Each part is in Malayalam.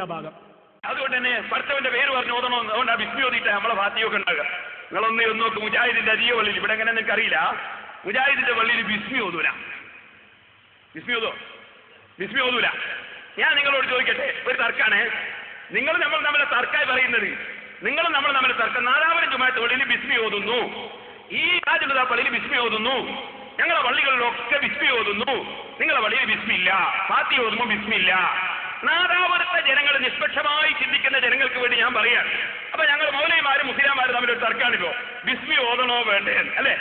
ഭാഗം. അതുകൊണ്ട് തന്നെ ഭർത്താവിന്റെ പേര് പറഞ്ഞു ഓതണോ അതുകൊണ്ട് ആ ഓതിയിട്ട് നമ്മളെ ഭാത്തിയൊക്കെ ഉണ്ടാകുക നിങ്ങളൊന്ന് ഒന്ന് നോക്ക് മുജാഹിദിന്റെ അരിയ വള്ളിയിൽ. ഇവിടെ എങ്ങനെ നിങ്ങൾക്ക് അറിയില്ല? മുജാഹിദിന്റെ വള്ളിയിൽ ബിസ്മി ഓതൂല. ബിസ്മി ഓതോ? ബിസ്മി ഓതൂല. ഞാൻ നിങ്ങളോട് ചോദിക്കട്ടെ ഒരു തർക്കാണ്. നിങ്ങൾ നമ്മൾ നമ്മളെ തർക്കായി പറയുന്നത് നിങ്ങൾ നമ്മൾ നമ്മളെ തർക്കം. നാലാമത് ജുമായത്ത് പള്ളിയിൽ ബിസ്മി ഓതുന്നു. ഈ രാജുലത പള്ളിയിൽ ബിസ്മി ഓതുന്നു. ഞങ്ങളെ പള്ളികളിലൊക്കെ ബിസ്മി ഓതുന്നു. നിങ്ങളെ വള്ളിയിൽ വിസ്മില്ല പാർട്ടി ഓതുമ്പോൾ ബിസ്മി ഇല്ല നാദാപുരത്തെ ജനങ്ങൾ നിഷ്പക്ഷമായി ചിന്തിക്കുന്ന ജനങ്ങൾക്ക് വേണ്ടി ഞാൻ പറയാണ് അപ്പൊ ഞങ്ങൾ മൗലൈമാരും മുസ്ലിംമാരും തമ്മിൽ ഒരു തർക്കാണിപ്പോ ബിസ്മി ഓതണോ വേണ്ടേ? അല്ലെ?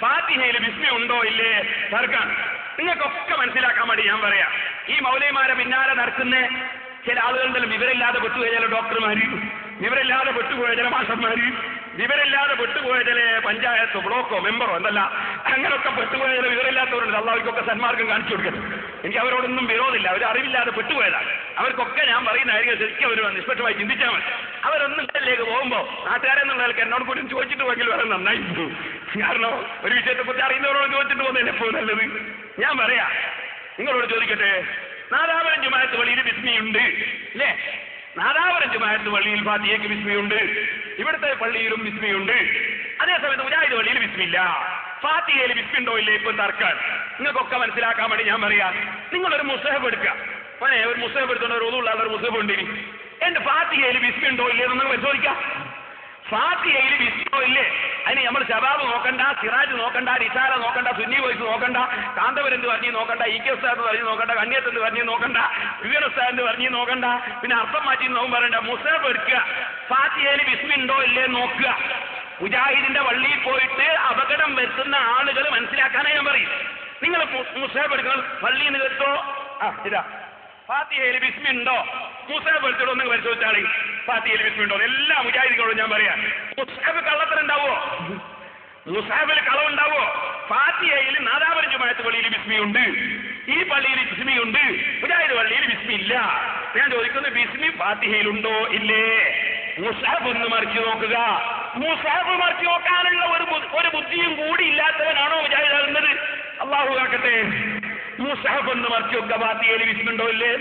ഫാത്തിഹയിൽ ബിസ്മി ഉണ്ടോ ഇല്ലേ? തർക്കാണ് നിങ്ങൾക്കൊക്കെ മനസ്സിലാക്കാൻ വേണ്ടി ഞാൻ പറയാം. ഈ മൗലൈമാരെ പിന്നാലെ നടക്കുന്ന ചില ആളുകളുടെ വിവരമില്ലാതെ പെട്ടുപോയ ചില ഡോക്ടർമാര് വിവരമില്ലാതെ പെട്ടുപോയ ചില മാഷന്മാര് വിവരമില്ലാതെ പെട്ടുപോയ ചില പഞ്ചായത്ത് ബ്ലോക്കോ മെമ്പറോ എന്തല്ല അങ്ങനെയൊക്കെ പെട്ടുപോയ ചില വിവരമില്ലാത്തവരുണ്ട്. അള്ളാഹ്ക്കൊക്കെ സന്മാർഗം കാണിച്ചു കൊടുക്കരുത്. എനിക്ക് അവരോടൊന്നും വിരോധമില്ല. അവർ അറിവില്ലാതെ പെട്ടുപോയതാണ്. അവർക്കൊക്കെ ഞാൻ പറയുന്നതായിരിക്കും ശരിക്കും അവർ നിഷ്പക്ഷമായി ചിന്തിച്ചാൽ മതി. അവരൊന്നും ഇതിലേക്ക് പോകുമ്പോൾ നാട്ടുകാരെന്നുള്ള എന്നോട് കൂടി ചോദിച്ചിട്ട് പോയെങ്കിൽ വളരെ നന്നായി കാരണം ഒരു വിഷയത്തെ കുറിച്ച് അറിയുന്നവരോട് ചോദിച്ചിട്ട് പോകുന്നതിന് എപ്പോഴും നല്ലത്? ഞാൻ പറയാ നിങ്ങളോട് ചോദിക്കട്ടെ നാദാപുരം ജുമായത്ത് വഴിയിൽ ബിസ്മിയുണ്ട് അല്ലേ? നാദാപുരം ജുമായത്ത് പള്ളിയിൽ ഫാത്തിയക്ക് വിസ്മിയുണ്ട്. ഇവിടുത്തെ പള്ളിയിലും വിസ്മിയുണ്ട്. അതേസമയത്ത് മുജാഹിദ് പള്ളിയിൽ വിസ്മില്ല. ഫാത്തിയയിൽ വിസ്മിണ്ടോ ഇല്ലേ ഇപ്പൊ തർക്കാൻ? നിങ്ങൾക്കൊക്കെ മനസ്സിലാക്കാൻ വേണ്ടി ഞാൻ പറയാം. നിങ്ങളൊരു മുസഹബ് എടുക്കുക. മോനെ ഒരു മുസഹബ് എടുത്തോണ്ട് ഒരു ഒതുള്ള ഒരു മുസഹബ് ഉണ്ടിനി എന്റെ ഫാത്തിയയിൽ വിസ്മിണ്ടോ ഇല്ലേ എന്ന് പരിശോധിക്കാം. ഫാത്തിയയിൽ വിസ്മോ ഇല്ലേ? അതിന് നമ്മൾ ശബാബ് നോക്കണ്ട സിറാജ് നോക്കണ്ട റിസാല നോക്കണ്ട സുന്നി വോയിസ് നോക്കണ്ട കാന്തപുരം പറഞ്ഞു നോക്കണ്ട ഇ കെ ഉസ്താദ് പറഞ്ഞു നോക്കണ്ട കണ്ണിയത്ത് പറഞ്ഞു നോക്കണ്ട വിവര ഉസ്താദ് പറഞ്ഞു നോക്കണ്ട പിന്നെ അർത്ഥം മാറ്റി നോക്കും പറയണ്ട മുസബ് എടുക്കുക. ഫാത്തിയേന് വിസ്മി ഉണ്ടോ ഇല്ലേ നോക്കുക. മുജാഹിദിന്റെ വള്ളിയിൽ പോയിട്ട് അപകടം വരുത്തുന്ന ആളുകൾ മനസ്സിലാക്കാനേ ഞാൻ പറയും. നിങ്ങൾ മുസേബ് എടുക്കണം. പള്ളിയിൽ നിന്ന് കേട്ടോ? ആ ഇതാ. ഫാത്തിഹയിൽ വിസ്മി ഉണ്ടോ? മുസാബ് എടുത്തിട്ട് നിങ്ങൾ പരിശോധിച്ചാണെങ്കിൽ ഫാത്തിഹയിൽ വിസ്മി ഉണ്ടോ എല്ലാ മുജാഹിദികളോടും ഞാൻ പറയാം. മുസാബ് കള്ളത്തരം ഉണ്ടാവോ മുസാബിൽ കളവുണ്ടാവോ? ഫാത്തിയയിൽ നാദാപുരം ജുമായത്ത് പള്ളിയിൽ ബിസ്മിയുണ്ട്. ഈ പള്ളിയിൽ ബിസ്മിയുണ്ട്. മുജാഹിദ് പള്ളിയിൽ ബിസ്മി ഇല്ല ഞാൻ ചോദിക്കുന്നു ബിസ്മി ഫാത്തിഹയിലുണ്ടോ? ഇല്ലേ. മുസാബ് ഒന്ന് മറിച്ചു നോക്കുക. മുസാബ് മറിച്ചു നോക്കാനുള്ള ഒരു ഒരു ബുദ്ധിയും കൂടി ഇല്ലാത്തവനാണോ മുജാഹിദ് ആകുന്നത്? അള്ളാഹു കാക്കട്ടെ. മുസാബ് ഒന്ന് മറിച്ചു നോക്കുക ഫാത്തിഹയിൽ ബിസ്മി ഉണ്ടോ ഇല്ലേ?